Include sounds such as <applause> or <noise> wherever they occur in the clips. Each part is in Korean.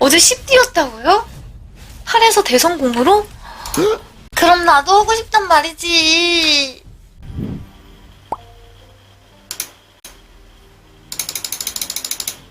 어제 10D였다고요? 8에서 대성 공으로? 그럼 나도 하고 싶단 말이지.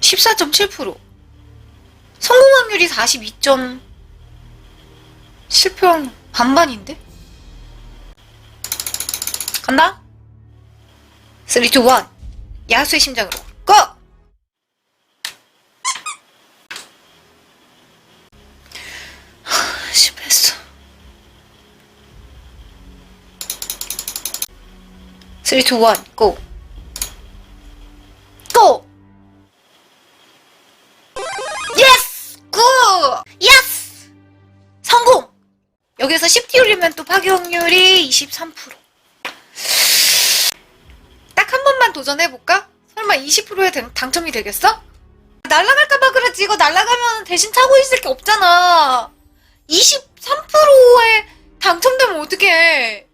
(14.7%) 성공 확률이 42점 실패 확률 반반인데? 간다? 3, 2, 1 야수의 심장으로 고! 하, 실패했어 3, 2, 1 고! 고! 예스! 굿! 예스! 성공! 여기서 10T 올리면 또 파괴 확률이 23%. 딱 한 번만 도전해볼까? 설마 20%에 당첨이 되겠어? 날라갈까봐 그랬지. 이거 날라가면 대신 타고 있을 게 없잖아. 23%에 당첨되면 어떡해.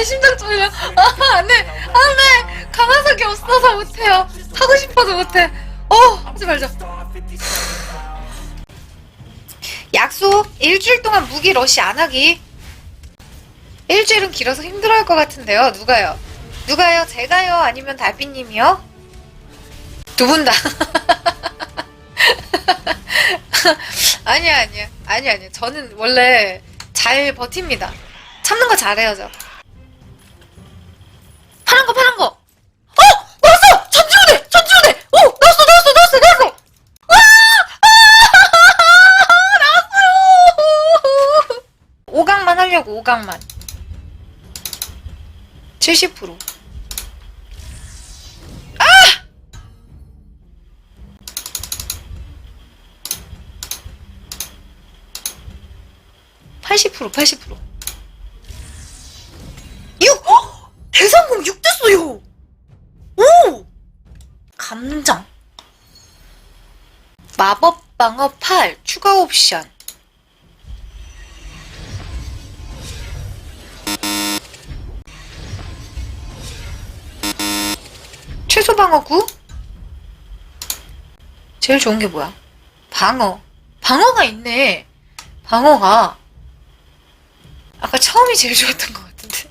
아니, 심장 떨려. 아, 안 돼. 안 돼. 강화석이 없어서 못해요. 하고 싶어도 못해. 어, 하지 말자. 약속. 일주일 동안 무기 러시 안 하기. 일주일은 길어서 힘들어할 것 같은데요. 누가요? 누가요? 제가요? 아니면 달빛님이요? 두 분 다. 아니야, 아니야. 아니야, 아니야. 저는 원래 잘 버팁니다. 참는 거 잘해요, 저. 파란 거, 파란 거! 어! 나왔어! 전지훈해! 전지훈해! 오! 나왔어, 나왔어, 나왔어, 나왔어! 와! 아! 나왔어요! 5강만 하려고, 5강만. 70%. 아! 80% 80% 6! 어! 대상금 6 됐어요! 오! 감정 마법 방어 8 추가 옵션 방어 9 제일 좋은 게 뭐야? 방어 방어가 있네 방어가 아까 처음이 제일 좋았던 것 같은데.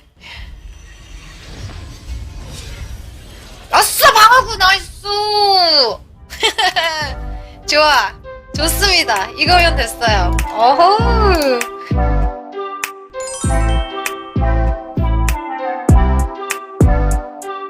아싸 방어구 나이스. <laughs> 좋아 좋습니다. 이거면 됐어요. 어허.